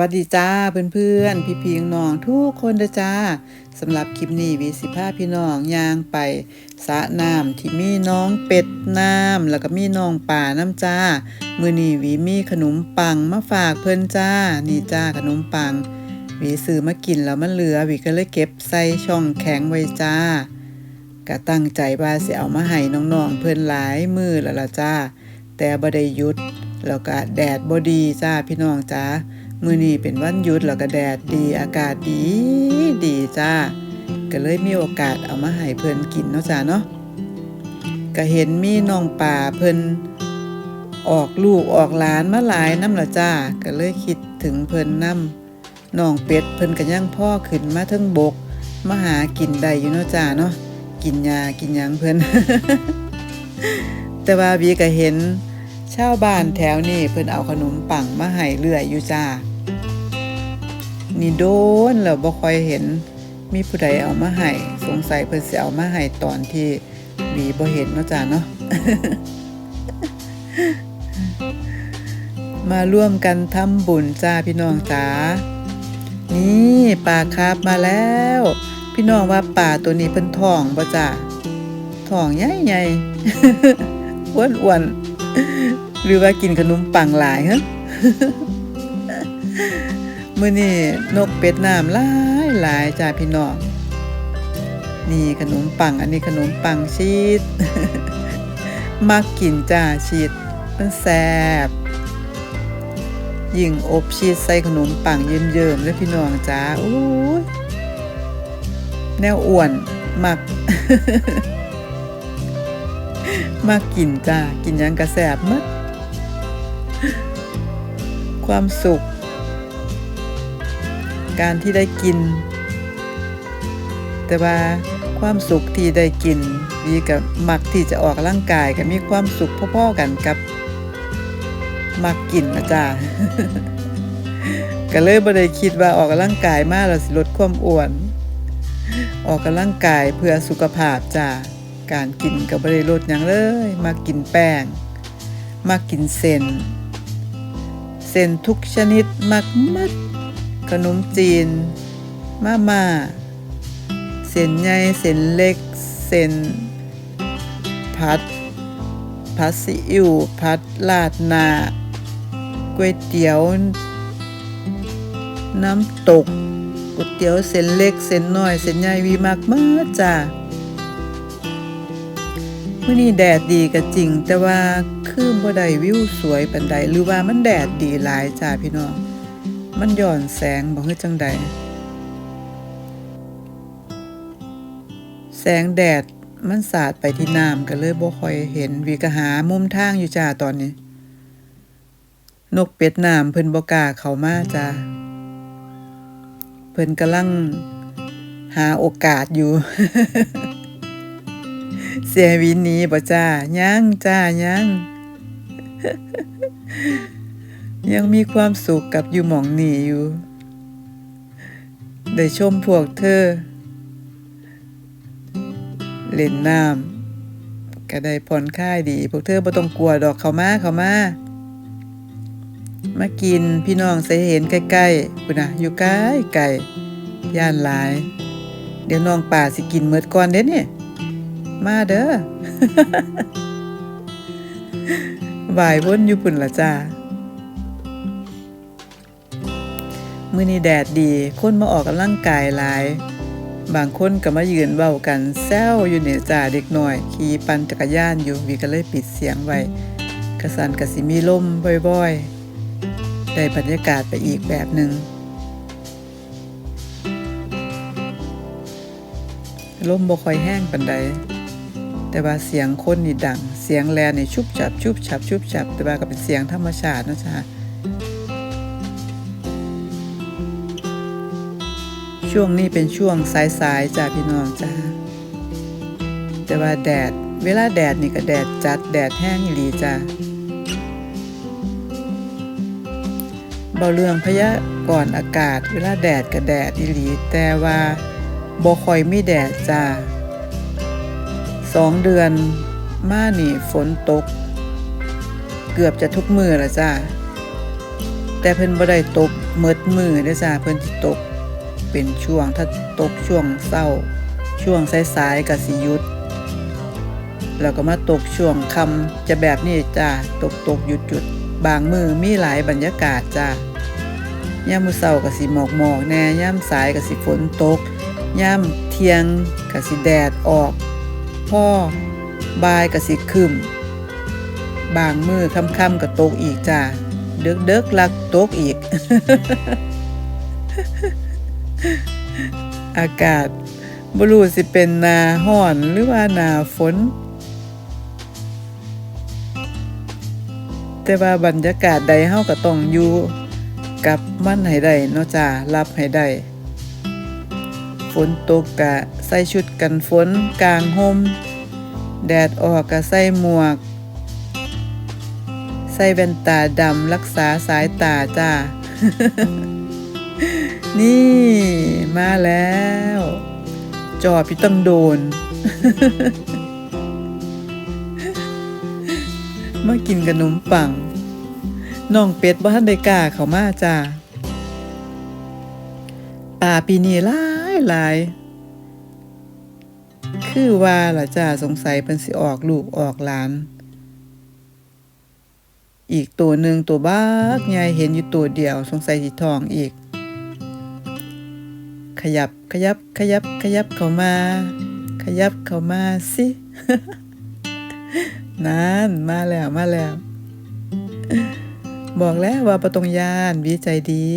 วัสดีจ้าเพื่อนๆ พี่พีน้องทุกคนเด้อจ้าสำหรับคลิปนี้วีสิพาพี่น้องยางไปสะน้ำที่มีน้องเป็ดน้ำแล้วก็มีน้องป่าน้ำจ้ามือนี้วีมีขนมปังมาฝากเพื่อนจ้า นี่จ้าขนมปังวีซื้อมากินแล้วมันเหลือวีก็เลยเก็บใส่ช่องแข็งไว้จ้าก็ตั้งใจว่าสิเอามาให้น้องๆเพิ่อนหลายมือแล้วล่ะจ้า แต่บ่ได้หยุดแล้วก็แดดบ่ดีจ้าพี่น้องจ้า มื้อนี้เป็นวันหยุดแล้วก็แดดดีอากาศดีดีจ้า ก็เลยมีโอกาสเอามาให้เพิ่นกินเนาะจ้าเนาะก็เห็นมีน้องป่าเพิ่นออกลูกออกหลานมาหลายน้ำละจ้า ก็เลยคิดถึงเพิ่นนํน้องเป็ดเพิ่นก็ยังพ่อขึ้นมาเทิงบกมาหากินได้อยู่เนาะจ้าเนาะกินยากินยังเพิ่นแต่ว่าบีก็เห็นชาวบ้านแถวนี้เพิ่นเอาขนมปังมาให้เรื่อยอยู่จ้า นี่โดนแล้วบ่ค่อยเห็นมีผู้ใดเอามาให้สงสัยเพิ่นสิเอามาให้ตอนที่บีบ่เห็นเนาะจ้าเนาะมาร่วมกันทำบุญจ้าพี่น้องจ้านี่ปลาคาบมาแล้ว พี่น้องว่าป่าตัวนี้เพิ่นท้องบ่จ้าท้องใหญ่ๆอ้วนๆหรือว่ากินขนมปังหลายฮะ มื้อนี้นกเป็ดน้ำหลายหลายจ้าพี่น้องนี่ขนมปังอันนี้ขนมปังชีสมักกินจ้าชีสมันแซ่บยิ่งอบชีสใส่ขนมปังเยิ้มๆเลยพี่น้องจ้าโอ้ยแนวอ้วนมักมักกินจ้า กินยังกระแสบมัดความสุข การที่ได้กิน แต่ว่าความสุขที่ได้กินดีกับมักที่จะออกร่างกายก็มีความสุขพ่อๆกันกับ มักกินนะจ้าก็เลยบ่ได้คิดว่าออกกำลังกายมากแล้วสิลดความอ้วน ออกกำลังกายเพื่อสุขภาพจ้าการกินก็บ่ได้ลดหยังเลย มากินแป้ง มากินเส้น เส้นทุกชนิดมักมัด ขนมจีน มาม่า เส้นใหญ่ เส้นเล็ก เส้นผัดผัดซีอิ๊วผัดลาดหน้าก๋วยเตี๋ยว น้ำตกก๋วยเตี๋ยวเส้นเล็ก เส้นน้อย เส้นใหญ่วีมากมากจ้ามื่อนี้แดดดีก็จริง แต่ว่าคือบ่ได้วิวสวยปานใดหรือว่ามันแดดดีหลายจ้าพี่น้อง มันย้อนแสงบ่คือจังใดแสงแดดมันสาดไปที่น้ำก็เลยบ่ค่อยเห็นวีก็หามุมทางอยู่จ้าตอนนี้ นกเป็ดน้ำเพิ่นบ่กล้าเข้ามาจ้าเพิ่นกำลังหาโอกาสอยู่ เสียวินหนี้บ่จ้ายังจ้ายัง ยังมีความสุขกับอยู่หมองหนีอยู่ ได้ชมพวกเธอ เล่นน้ำก็ได้ผ่อนคลายดี พวกเธอบ่ต้องกลัวดอกเขามาเขามามากินพี่น้องใส่เห็นใกล้ๆพุ่นน่ะอยู่ใกล้ไก่ย่านหลาย เดี๋ยวน้องป่าสิกินเมิดก่อนเด้เนี่ยมาเด้อวายวนอยู่พุ่นละจ้า มื้อนี้แดดดี คนมาออกกำลังกายหลาย บางคนก็มายืนเว้ากันแซวอยู่เนี่ยจ้าเด็กหน้อย ขี่ปั่นจักรยานอยู่วีก็เลยปิดเสียงไว้กระสันกระสิมีลมบ่อยๆ ได้บรรยากาศไปอีกแบบหนึ่งลมบ่ค่อยแห้งปานใด แต่ว่าเสียงคนนี่ดัง เสียงแลนี่ชุบฉับชุบฉับชุบฉับ แต่ว่าก็เป็นเสียงธรรมชาตินะจ้า ช่วงนี้เป็นช่วงสายๆจ้าพี่น้องจ้าแต่ว่าแดด เวลาแดดนี่ก็แดดจัดแดดแห้งอีหลีจ้าเบาเรื่องพยากรณ์อากาศ เวลาแดดก็แดดอีหลี แต่ว่าบ่คอยมีแดดจ้าสองเดือนมานี่ฝนตก เกือบจะทุกมือละจ้าแต่เพิ่นบ่ได้ตกเมิดมือเด้อจ้าเพิ่นตก เป็นช่วงถ้าตกช่วงเศร้า ช่วงสายๆก็สิยุดแล้วก็มาตกช่วงคำจะแบบนี้จ้าตกตกหยุดหยุดบางมือมีหลายบรรยากาศจ้าย่ามมื้อเช้าก็สิหมอกหมอกแน่ย่ามสายก็สิฝนตกย่ามเทียงก็สิแดดออก พ่อบายก็สิครึมบางมือค่ำๆก็ตกอีกจ้าเดึกเดึกๆลักตกอีก อากาศบรูสิเป็นนาห้อนหรือว่านาฝน แต่ว่าบรรยากาศใดเฮาก็ต้องอยู่กับมันให้ได้เนาะจ้ารับให้ได้ฝนตกกะใส่ชุดกันฝนกลางห่มแดดออกกะใส่หมวก ใส่แว่นตาดำรักษาสายตาจ้า นี่มาแล้ว จอพี่ต้องโดน มากินขนมปังน้องเป็ดบ่ทันได้กล้าเขามาจ้าป่าปีนี้หลายหลาย คือว่าล่ะจ้าสงสัยเพิ่นสิออกลูกออกหลาน อีกตัวหนึ่งตัวบักใหญ่เห็นอยู่ตัวเดียว สงสัยสิทองอีก ขยับขยับขยับขยับเข้ามา ขยับเข้ามาสินั่นมาแล้วมาแล้ว บอกแล้วว่าประตองยานวิจัยดี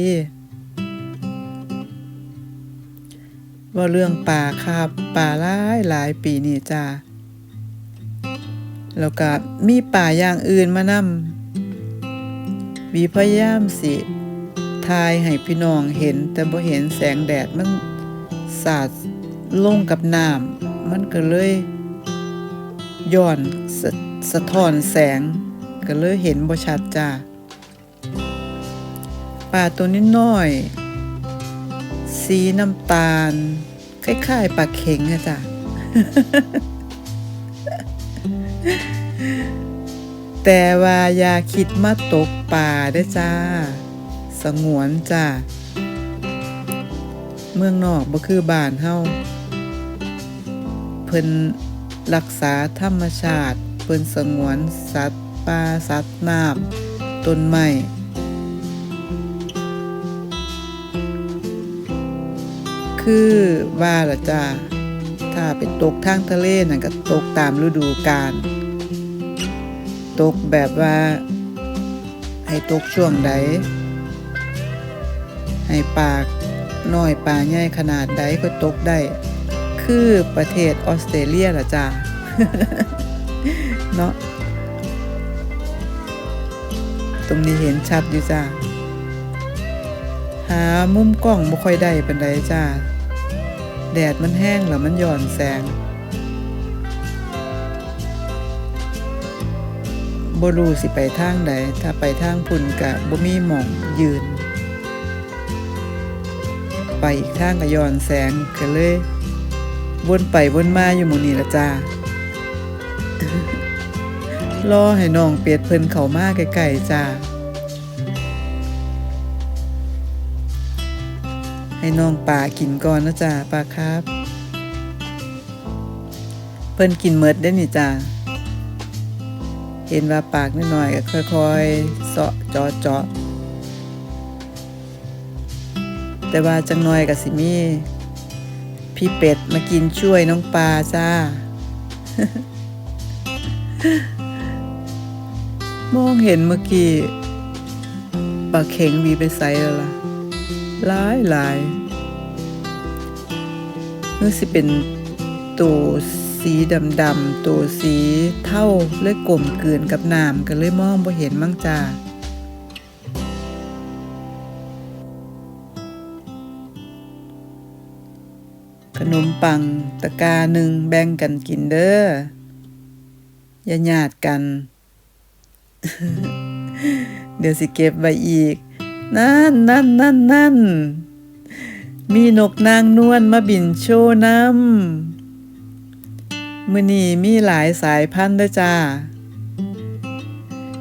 ว่าเรื่องป่าครับป่าหลายหลายปีนี่จ้าแล้วก็มีป่าอย่างอื่นมานำวีพยายามสิ ทายให้พี่น้องเห็น แต่บ่เห็นแสงแดดมันสาดลงกับน้ำมันก็เลยย้อนสะสะท้อนแสง ก็เลยเห็นบ่ชัดจ้าปลาตัวนิดน้อย สีน้ำตาล คล้ายๆปลาเข็งอะจ้ะแต่ว่าอย่าคิดมาตกป่าได้อจ้า สงวนจ้าเมืองนอกบ่คือบ้านเฮาเพิ่นรักษาธรรมชาติ เพิ่นสงวนสัตว์ป่าสัตว์น้ำต้นไม้คือว่าละจ้าถ้าไปตกทางทะเลนั่นก็ตกตามฤดูกาลตกแบบว่า ให้ตกช่วงใด ให้ปากน้อยปลาใหญ่ขนาดใดก็ตกได้ คือประเทศออสเตรเลียล่ะจ้าเนาะตรงนี้เห็นชัดอยู่จ้าหามุมกล้องบ่ค่อยได้ปานใดจ้า แดดมันแห้งแล้วมันหย่อนแสงบ่รู้สิไปทางใดถ้าไปทางพุ่นกะบ่มีหม่องยืน ไปอีกทางก็ย้อนแสงก็เลยวนไปวนมาอยู่หมู่นี้ละจ้ารอให้น้องเป็ดเพิ่นเข้ามาใกล้ๆจ้าให้น้องป่ากินก่อนนะจ้าป่าครับ เพิ่นกินเมดได้นี่จ้าเห็นว่าปากน้อยๆก็ค่อยๆเสาะเจาะเจาะ แต่ว่าจังน้อยก็สิมีพี่เป็ดมากินช่วยน้องปลาจ้ามองเห็นเมื่อกี้ปลาเข็งวีไปใส่แล้วล่ะหลายหลายนึกสิเป็นตัวสีดำดำๆตัวสีเท่าเลยกลมเกลืนกับน้ำก็เลยมองบ่เห็นมั่งจ้า นมปัง ตะกาหนึ่งแบ่งกันกินเด้ออย่าญาติกัน เดี๋ยวสิเก็บไว้อีก นั่นนั่นนั่นนั่นมีนกนางนวลมาบินโชว์น้ำมือนี้มีหลายสายพันธุ์เด้อจ้า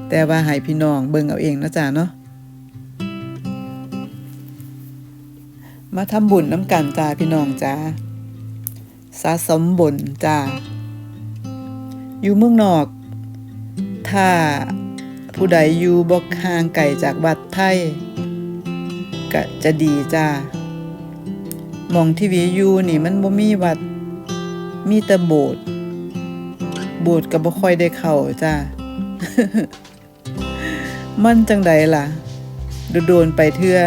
แต่ว่าให้พี่น้องเบิ่งเอาเองนะจ้าเนาะมาทำบุญน้ำกันจ้าพี่น้องจ้า สะสมบุญจ้า อยู่เมืองนอก ถ้าผู้ใดอยู่บ่ห่างไกลจากวัดไทยก็จะดีจ้ามองทีวีอยู่นี่มันบ่มีวัด มีแต่โบสถ์โบสถ์ก็บ่ค่อยได้เข้าจ้ามันจังใดล่ะ โดนไปเทื่อ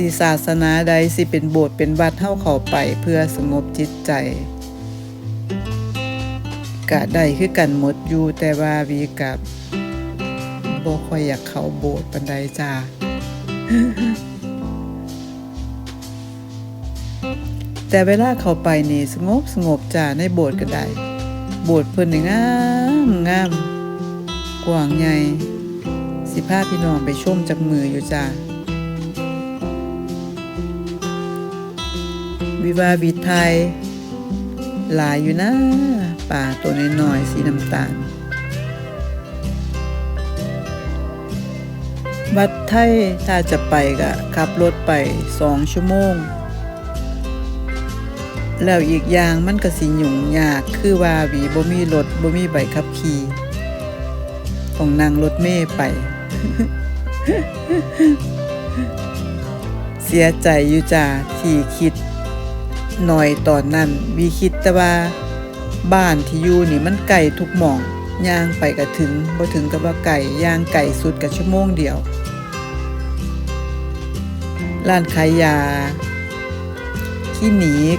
สีศาสนาใดสิเป็นโบสถ์เป็นวัดเฮาเข้าไปเพื่อสงบจิตใจกะได้คือกันหมดอยู่แต่ว่าวีกับบ่ค่อยอยากเข้าโบสถ์ปานใดจ้าแต่เวลาเข้าไปนี่สงบสงบจ้าในโบสถ์ก็ได้ โบสถ์เพิ่นนี่งามงามกว้างใหญ่สิพาพี่น้องไปชมจากมืออยู่จ้า วิวาบิไทย หลายอยู่นะป่าตัวน้อยๆสีน้ำตาล วัดไทยถ้าจะไปก็ขับรถไปสองชั่วโมง แล้วอีกอย่างมันก็สิยุ่งยากคือว่าวีบ่มีรถบ่มีใบขับขี่ต้องนั่งรถเมล์ไป เสียใจอยู่จ้าที่คิด หน่อยตอนนั้นวีคิดแต่ว่า บ้านที่อยู่นี่มันไกลทุกหม่องย่างไปก็ถึงบ่ถึงกับว่าไก่ย่างไก่สุดกับชั่วโมงเดียว ร้านขายยาคลินิก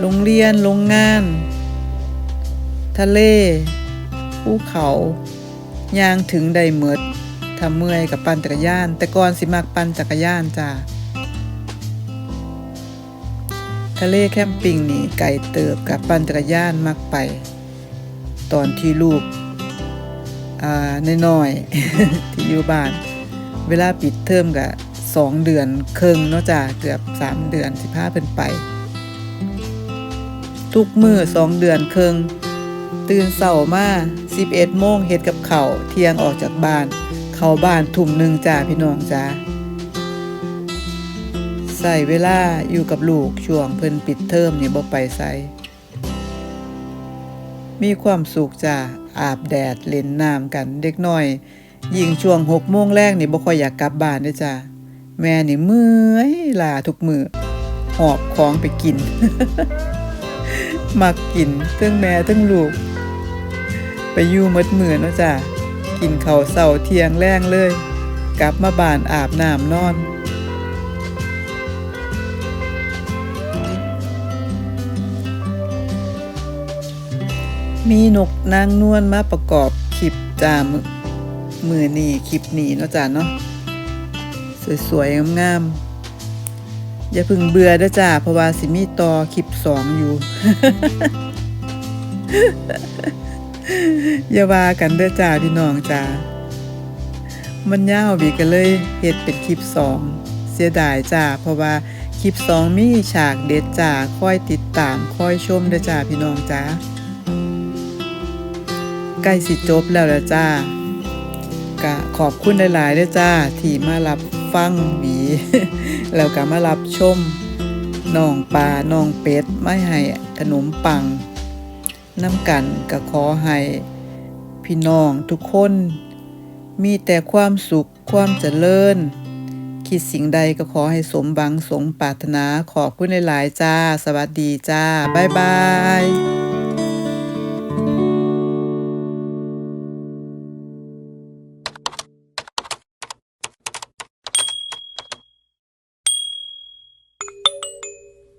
โรงเรียนโรงงาน ทะเลภูเขาย่างถึงได้เมดทำเมื่อยกับปั่นจักรยาน แต่ก่อนสิมักปั่นจักรยานจ้า ทะเลแคมปิ้งนี่ไก่เติบกับปั่นจักรยานมักไป ตอนที่ลูกอ่าน้อยๆที่อยู่บ้าน เวลาปิดเทอมก็สองเดือนครึ่งเนาะจ้าเกือบสามเดือนสิพาเพิ่นไป ทุกมือสองเดือนครึ่งตื่นเสามา11โมงเฮ็ดกับเขาเที่ยงออกจากบ้าน เข้าบ้านทุ่มหนึ่งจ้าพี่น้องจ้า ใส่เวลาอยู่กับลูกช่วงเพิ่นปิดเทอมนี่บ่ไปไสมีความสุขจ้าอาบแดดเล่นน้ำกันเด็กน้อยยิ่งช่วงหกโมงแรกนี่บ่ค่อยอยากกลับบ้านเด้จ้าแม่นี่เมื่อยลาทุกมือหอบของไปกิน มักกินทั้งแม่ทั้งลูก ไปอยู่มดมือเนาะจ้ะกินข้าวเสาเทียงแรงเลย กลับมาบ้านอาบน้ำนอน มีนกนางนวลมาประกอบคลิปจ้ามือมือนี่คลิปนี้เนาะจ้ะเนาะสวยๆงามๆอย่าพึ่งเบื่อเด้อจ้าเพราะว่าสิมีต่อคลิปสองอยู่ อย่าว่ากันเด้อจ้าพี่น้องจ้ามันยาวบีก็เลยเฮ็ดเป็นคลิปสองเสียดายจ้าเพราะว่าคลิปสองมีฉากเด็ดจ้าค่อยติดตามค่อยชมเด้อจ้าพี่น้องจ้า ใกล้สิจบแล้วละจ้ากะขอบคุณหลายๆเด้อจ้า ที่มารับฟังหวี แล้วก็มารับชมน้องปลาน้องเป็ดไม่ให้ขนมปังน้ำกันก็ขอให้พี่น้องทุกคน มีแต่ความสุขความเจริญ คิดสิ่งใดก็ขอให้สมบังสมปรารถนาขอบคุณหลาย ๆ จ้า สวัสดีจ้า บ๊ายบาย